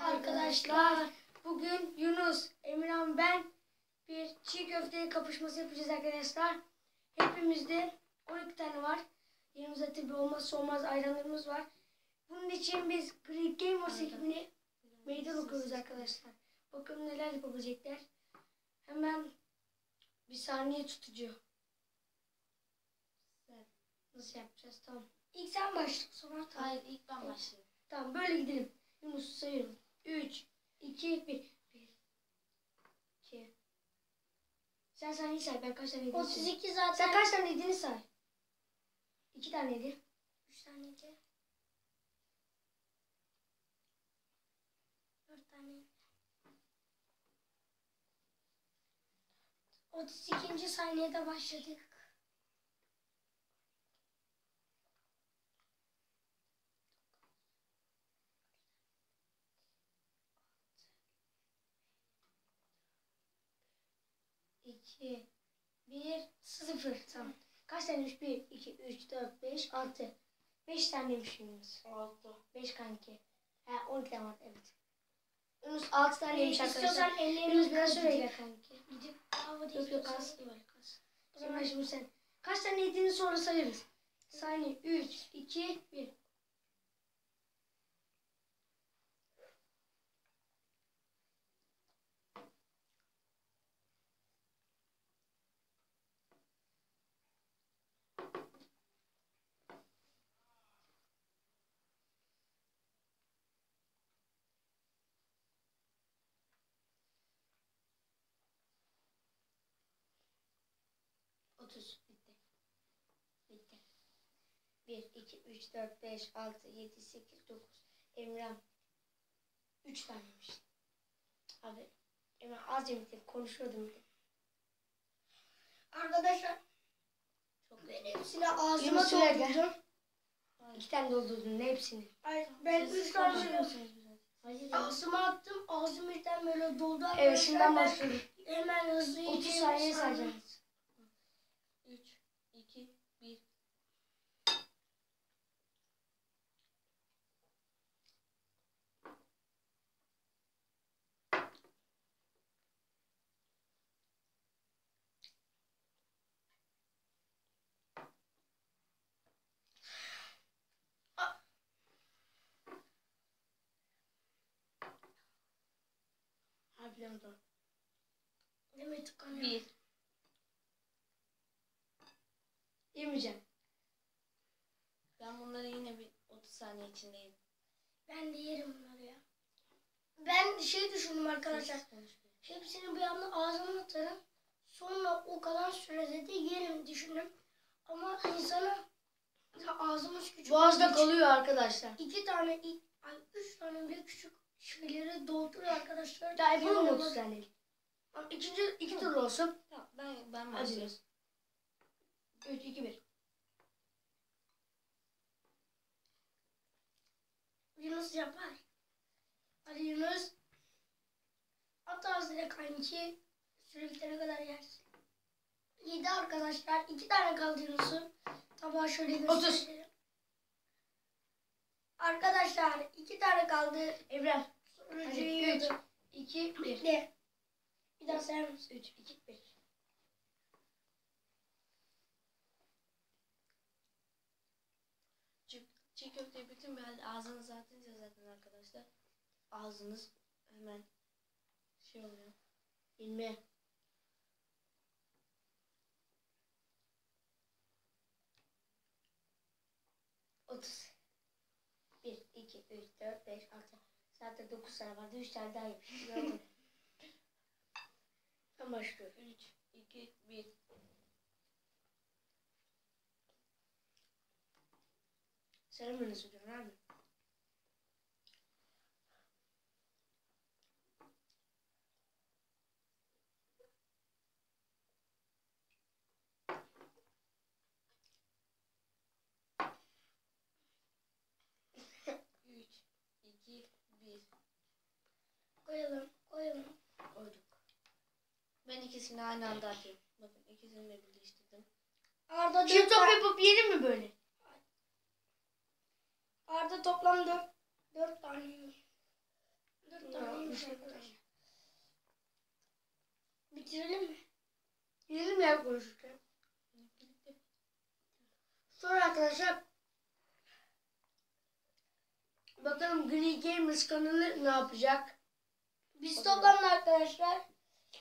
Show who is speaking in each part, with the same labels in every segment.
Speaker 1: Arkadaşlar bugün Yunus, Emirhan ben bir çiğ köfte kapışması yapacağız arkadaşlar. Hepimizde 12 tane var. Yanımızda tabi olmazsa olmaz ayranlarımız var. Bunun için biz Greek Gamers ekibine meydan okuyoruz arkadaşlar. Bakalım neler yapabilecekler. Hemen bir saniye tutucu. Nasıl yapacağız? Tamam. İlk sen başla sonra tamam.
Speaker 2: Hayır ilk ben başlayayım.
Speaker 1: Tamam böyle gidelim. Yunus sayıyorum. 3, 2, 1. 1, 2. Sen saniye say. Ben kaç tane yediğini say.
Speaker 2: 32
Speaker 1: Sen
Speaker 2: zaten.
Speaker 1: kaç tane yediğini say. 2 tane yedi. 3 tane yedi. 4 tane yedi. 32. saniyede başladık. İki, bir, sıfır. Tamam. Kaç taneymiş? Bir, iki, üç, dört, beş, altı. Beş taneymiş Yunus.
Speaker 2: Oldu.
Speaker 1: Beş kanki. Ha, on tane var evet. Yunus altı taneymiş
Speaker 2: Ee,
Speaker 1: arkadaşlar.
Speaker 2: istiyorsan ellerini
Speaker 1: biraz şöyle kanki.
Speaker 2: Havada
Speaker 1: Yok yok az. Böyle kas. O zaman şimdi sen. Kaç tane yediğini sonra sayarız. Saniye. Üç, iki, bir. Otuz. Bitti. Bitti. Bir, iki, üç, dört, beş, altı, yedi, sekiz, dokuz. Emrah. Üç taneymiş. Abi. Emrah az yemek konuşuyordum. de.
Speaker 2: Arkadaşlar. Çok ben hepsini ağzıma doldurdum.
Speaker 1: İki tane doldurdun hepsini.
Speaker 2: Ay, ben üç tane
Speaker 1: Hayır.
Speaker 2: ağzıma attım. Ağzım birden böyle doldu
Speaker 1: Evet şimdiden başlıyorum.
Speaker 2: Hemen hızlı
Speaker 1: 30
Speaker 2: yiyeceğimi
Speaker 1: saniye
Speaker 2: sandım.
Speaker 1: sayacağız.
Speaker 2: 3, 2, 1.
Speaker 1: Zor.
Speaker 2: Demet tıkanıyor.
Speaker 1: 1. Yemeyeceğim.
Speaker 2: Ben bunları yine bir 30 saniye içinde yedim.
Speaker 1: Ben de yerim bunları ya.
Speaker 2: Ben şey düşündüm arkadaşlar. Hepsini bir anda ağzıma atarım. Sonra o kalan sürede de yerim düşündüm. Ama insana ağzımız küçük.
Speaker 1: Boğazda kalıyor arkadaşlar.
Speaker 2: İki tane, i- ay üç tane bile küçük şeyleri dolduruyor arkadaşlar.
Speaker 1: Daha yapalım mı
Speaker 2: Ama
Speaker 1: 30 tane? İkinci iki tur olsun.
Speaker 2: Tamam, ben, ben başlıyorum.
Speaker 1: 3, 2, 1.
Speaker 2: Yunus yapar. Hadi Yunus. At ağzına kanki. Süre bitene kadar yersin. Yedi arkadaşlar. iki tane kaldı Yunus'un. Tabağı şöyle
Speaker 1: Otuz.
Speaker 2: gösterelim. Arkadaşlar iki tane kaldı.
Speaker 1: Evren.
Speaker 2: Yiyordu.
Speaker 1: 3, 2, 1.
Speaker 2: Bitti. Bir daha sayar mısın?
Speaker 1: 3, 2, 1.
Speaker 2: Çiğ, köfteyi bütün bir halde ağzınıza atınca zaten arkadaşlar ağzınız hemen şey oluyor.
Speaker 1: 20. Otuz. Bir, iki, üç, dört, beş, altı. Zaten dokuz tane vardı. Üç tane daha yapayım. Ben başlıyorum.
Speaker 2: 3, 2, 1.
Speaker 1: Sen mi nasıl abi?
Speaker 2: Üç, iki, bir.
Speaker 1: Koyalım, koyalım.
Speaker 2: Koyduk. Ben ikisini aynı anda atayım.
Speaker 3: Bakın ikisini de birleştirdim.
Speaker 2: Arda
Speaker 1: Çift
Speaker 2: dört
Speaker 1: top
Speaker 2: tane.
Speaker 1: yapıp yiyelim mi böyle?
Speaker 2: Arda toplam dört, dört tane. Dört tane
Speaker 1: şey
Speaker 2: arkadaşlar. Bitirelim mi?
Speaker 1: Yiyelim ya konuşurken. Sonra arkadaşlar bakalım Green Gamers kanalı ne yapacak?
Speaker 2: Biz toplamda arkadaşlar.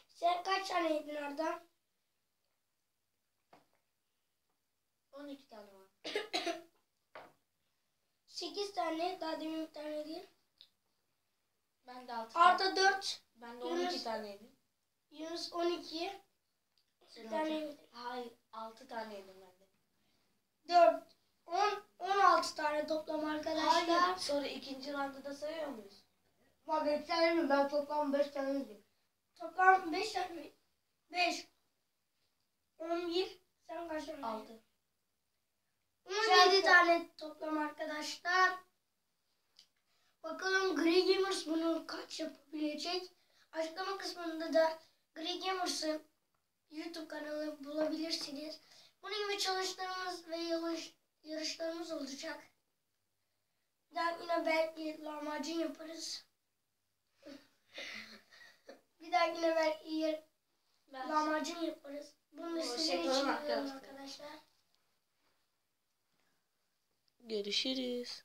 Speaker 2: Sen kaç tane yedin Arda?
Speaker 3: 12 tane var.
Speaker 2: 8 tane. Daha demin bir tane değil.
Speaker 3: Ben de 6 tane.
Speaker 2: Arda 4.
Speaker 3: Ben de
Speaker 2: Yunus-
Speaker 3: 12 tane yedim.
Speaker 2: Yunus 12. Bir tane yedi.
Speaker 3: Hayır 6 tane yedim ben de.
Speaker 2: 4. 10. 16 tane toplam arkadaşlar.
Speaker 3: Hayır. Sonra ikinci roundda da sayıyor muyuz?
Speaker 1: Bak bir tane mi? Ben toplam 5 tane yedim.
Speaker 2: Toplam 5 tane. 5. 11. Sen kaç tane?
Speaker 3: 6.
Speaker 2: 17 tane toplam arkadaşlar. Bakalım Grey Gamers bunu kaç yapabilecek? Açıklama kısmında da Grey Gamers'ın YouTube kanalı bulabilirsiniz. Bunun gibi çalışmalarımız ve yarış, yarışlarımız olacak. Daha yine belki lahmacun yaparız. Dahakine belki yer- lahmacun yaparız. Bunu da sizin
Speaker 3: şey
Speaker 2: için arkadaşlar.
Speaker 3: Görüşürüz.